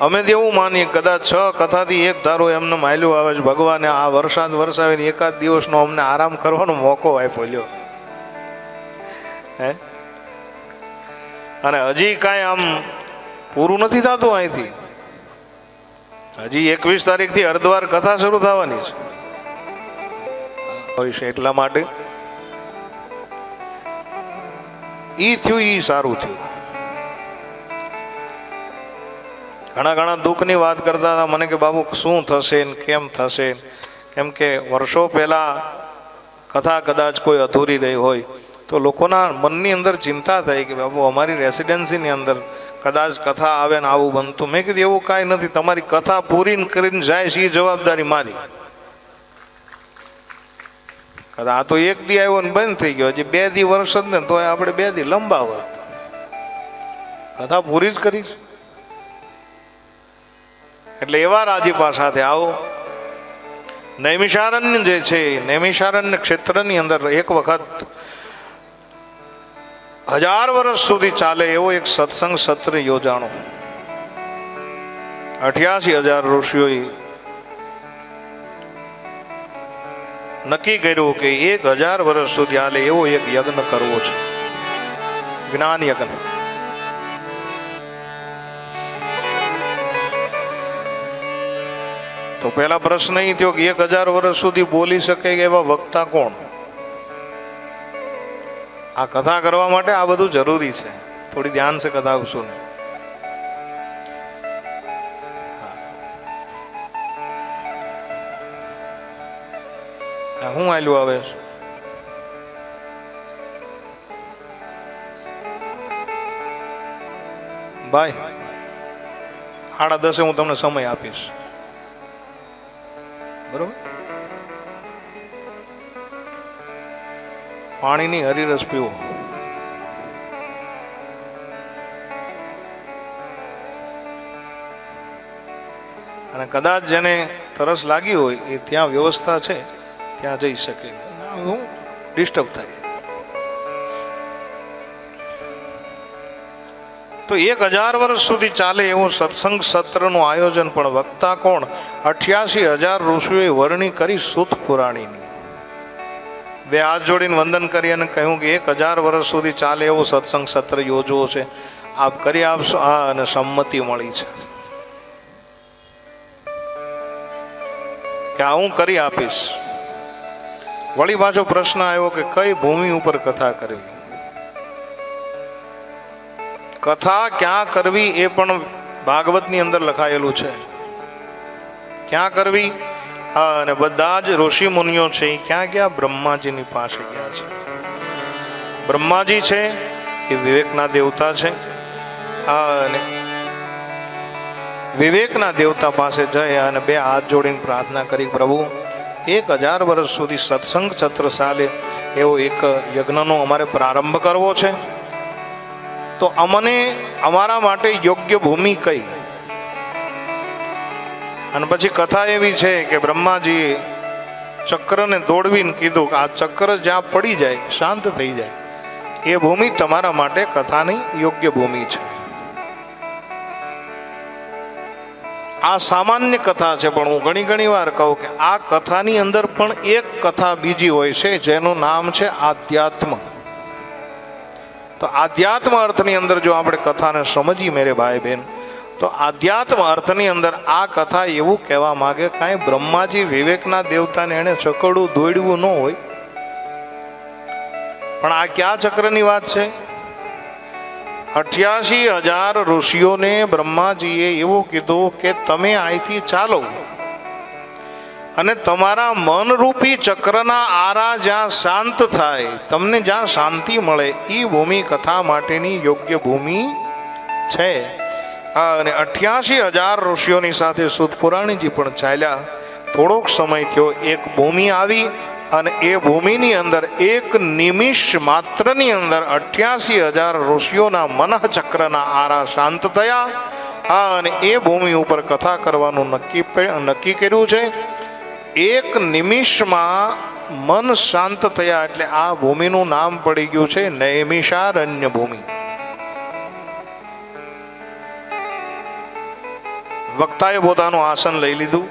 અમે તો એવું માનીએ કદાચ છ કથાથી એક ધારો એમને માયલું આવે છે, ભગવાને આ વરસાદ વરસાવીને એકાદ દિવસનો અમને આરામ કરવાનો મોકો આપ્યો લ્યો. હે? અને હજી કાંઈ આમ પૂરું નથી થતું અહીંથી. હજી એકવીસ તારીખથી અર્ધવાર કથા શરૂ થવાની છે. હોય છે એટલા માટે. ઈ થયું, ઈ સારું થયું. ઘણા ઘણા દુઃખની વાત કરતા હતા, મને કે બાબુ, શું થશે ને કેમ થશે કેમ કે વર્ષો પહેલાં કથા કદાચ કોઈ અધૂરી રહી હોય, તો લોકોના મનની અંદર ચિંતા થઈ કે બાબુ, અમારી રેસિડેન્સીની અંદર કદાચ કથા આવે ને આવું બનતું. મેં કીધું, એવું કાંઈ નથી, તમારી કથા પૂરી કરીને જાય છે, એ જવાબદારી મારી. કદા આ તો એક દી આવ્યો ને બંધ થઈ ગયો, હજી બે દી વર્ષ જ ને તો આપણે બે દી લંબાવત. કથા પૂરી જ કરીશ એટલે એવા રાજીપા સાથે આવો. નૈમિષારણ્ય જે છે, નૈમિષારણ્ય ક્ષેત્રની અંદર એક વખત હજાર વર્ષ સુધી ચાલે એવો એક સત્સંગ સત્ર યોજાણો. અઠ્યાસી હજાર ઋષિઓએ નક્કી કર્યું કે એક હજાર વર્ષ સુધી હાલે એવો એક યજ્ઞ કરવો છે. જ્ઞાન યજ્ઞ. તો પહેલા પ્રશ્ન એ થયો કે એક હજાર વર્ષ સુધી બોલી શકે એવા વક્તા કોણ? આ કથા કરવા માટે આ બધું જરૂરી છે. થોડી ધ્યાન છે કથા શું હું. આલ્યું આવે? છું ભાઈ, સાડા દસે હું તમને સમય આપીશ. બરોબર? પાણીની હરીરસ પીવો. અને કદાચ જેને તરસ લાગી હોય એ ત્યાં વ્યવસ્થા છે, ત્યાં જઈ શકે. હું ડિસ્ટર્બ થાય. તો એક હજાર વર્ષ સુધી ચાલે એવું સત્સંગ સત્રનું આયોજન પણ વક્તા કોણ? અઠ્યાસી હજાર ઋષિઓએ વર્ણી કરી સુત પુરાણીની. બે હાથ જોડીને વંદન કરી અને કહ્યું કે એક હજાર વર્ષ સુધી ચાલે એવો સત્સંગ સત્ર યોજવો છે. આપ કરી આપશો. આ અને સંમતિ મળી છે. કે હું કરી આપીશ. વળી પાછો પ્રશ્ન આવ્યો કે કઈ ભૂમિ ઉપર કથા કરવી? કથા ક્યાં કરવી એ પણ ભાગવતની અંદર લખાયેલું છે. ક્યાં કરવી? અને બધા જ ઋષિ મુનિઓ છે, ક્યાં ગયા બ્રહ્માજીની પાસે ગયા છે. બ્રહ્માજી છે, એ વિવેકના દેવતા છે. અને વિવેકના દેવતા પાસે જઈ અને બે હાથ જોડીને પ્રાર્થના કરી, પ્રભુ, એક હજાર વર્ષ સુધી સત્સંગ છત્ર ચાલે એવો એક યજ્ઞનો અમારે પ્રારંભ કરવો છે. તો અમને અમારા માટે યોગ્ય ભૂમિ કઈ? અને પછી કથા એવી છે કે બ્રહ્માજીએ ચક્રને દોડવીને કીધું કે આ ચક્ર જ્યાં પડી જાય, શાંત થઈ જાય, એ ભૂમિ તમારા માટે કથાની યોગ્ય ભૂમિ છે. આ સામાન્ય કથા છે, પણ હું ઘણી ઘણી વાર કહું કે આ કથાની અંદર પણ એક કથા બીજી હોય છે, જેનું નામ છે આધ્યાત્મ. તો આધ્યાત્મ અર્થની અંદર જો આપણે કથાને સમજીએ મેરે ભાઈ બહેન, તો આધ્યાત્મ અર્થની અંદર આ કથા એવું કહેવા માંગે, કાંઈ બ્રહ્માજી વિવેકના દેવતાને એણે ચકડું દોડવું ન હોય. પણ આ કયા ચક્રની વાત છે? અઠ્યાસી હજાર ઋષિઓને બ્રહ્માજીએ એવું કીધું કે તમે અહીંથી ચાલો. અને તમારા મનરૂપી ચક્રના આરા જ્યાં શાંત થાય, તમને જ્યાં શાંતિ મળે એ ભૂમિ કથા માટેની યોગ્ય ભૂમિ છે. અને અઠ્યાસી હજાર ઋષિઓની સાથે સુદપુરાણીજી પણ ચાલ્યા. થોડોક સમય થયો, એક ભૂમિ આવી અને એ ભૂમિની અંદર, એક નિમિષ માત્રની અંદર અઠ્યાસી હજાર ઋષિઓના મનઃ ચક્રના આરા શાંત થયા. અને એ ભૂમિ ઉપર કથા કરવાનું નક્કી નક્કી કર્યું છે. એક નિમિષમાં મન શાંત થયા એટલે આ ભૂમિનું નામ પડી ગયું છે નૈમિષારણ્ય ભૂમિ વક્તાએ પોતાનું આસન લઈ લીધું.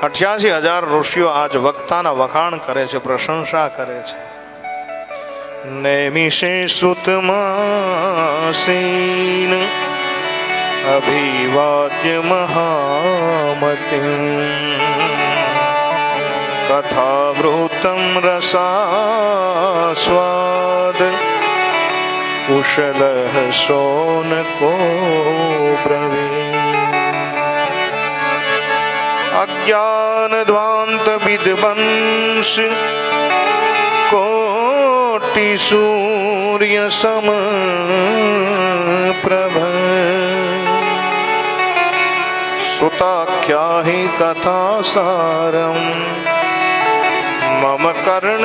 અઠ્યાસી હજાર ઋષિઓ આજ વક્તાના વખાણ કરે છે, પ્રશંસા કરે છે. નૈમિષે સુતમાસીન અભિવાદ્ય મહામતિ કથાવૃતમ રસાસ્વાદ કુશલ સોनको બ્રવી અજ્ઞાનદ્વાંત વિદ્વંસ કોટિ સૂર્ય સમ પ્રભ સુતાખ્યા હિ કથા સારમ મમ કર્ણ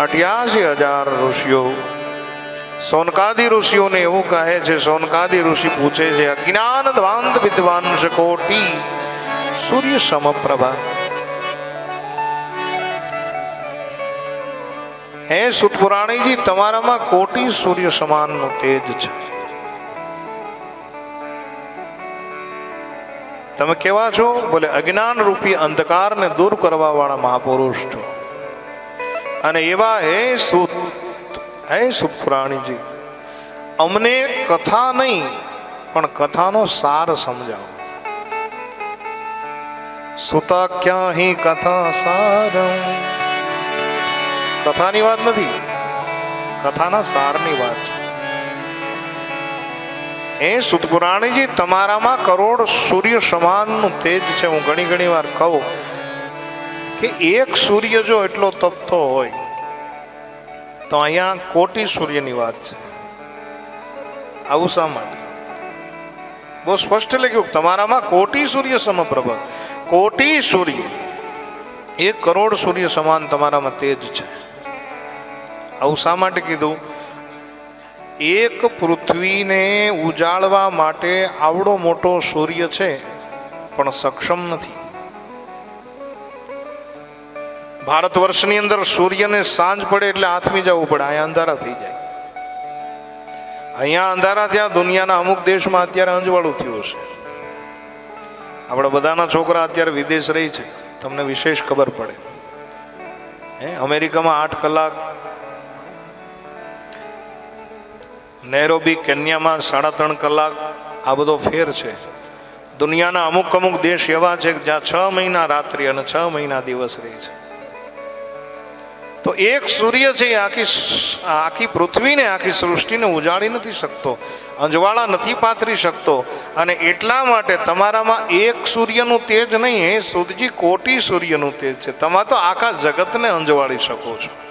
અઠ્યાસી હજાર ઋષિઓ. સોનકાદી ઋષિઓને એવું કહે છે, સોનકાદી ઋષિ પૂછે છે, અજ્ઞાન દ્વાંત વિદ્વાંશ કોટી, સૂર્ય સમપ્રભા. હે સુતપુરાણીજી, તમારામાં કોટી સૂર્ય સમાનનું તેજ છે. તમે કેવા છો? બોલે અજ્ઞાન રૂપી અંધકારને દૂર કરવા વાળા મહાપુરુષ છો. અને એવા હે સુત, હે સુપ્રાણીજી, અમને કથા નહીં, પણ કથાનો સાર સમજાવો. સુતાખ્યા હિ કથા સાર કથાની વાત નથી, કથાના સારની વાત છે. એ સુતપુરાણીજી, તમારામાં કરોડ સૂર્ય સમાનનું તેજ છે, હું ઘણી ઘણી વાર કહું. કે એક સૂર્ય જો એટલો તપતો હોય, તો અહીંયા કોટી સૂર્યની વાત છે. આવું શા માટે? બહુ સ્પષ્ટ લખ્યું તમારામાં કોટી સૂર્ય સમપ્રભ. કોટી સૂર્ય, એક કરોડ સૂર્ય સમાન તમારામાં તેજ છે. આવું શા માટે કીધું? એક પૃથ્વીને ઉજાળવા માટે આવડો મોટો સૂર્ય છે, પણ સક્ષમ નથી. ભારત વર્ષની અંદર સૂર્યને સાંજ પડે એટલે આથમી જવું પડે. અહીંયા અંધારા થઈ જાય. અહીંયા અંધારા ત્યાં દુનિયાના અમુક દેશમાં અત્યારે અંજવાળું થયું છે આપણા બધાના છોકરા અત્યારે વિદેશ રહી છે. તમને વિશેષ ખબર પડે. હે, અમેરિકામાં આઠ કલાક, નેરોબી, કેન્યામાં સાડા ત્રણ કલાક, આ બધો ફેર છે. દુનિયાના અમુક અમુક દેશ એવા છે જ્યાં છ મહિના રાત્રિ અને છ મહિના દિવસ રહે છે. તો એક સૂર્ય છે એ આખી આખી પૃથ્વીને, આખી સૃષ્ટિને ઉજાડી નથી શકતો, અંજવાળા નથી પાથરી શકતો, અને એટલા માટે તમારામાં એક સૂર્યનું તેજ નહીં, એ સુધજી કોટી સૂર્યનું તેજ છે. તમે તો આખા જગતને અંજવાળી શકો છો.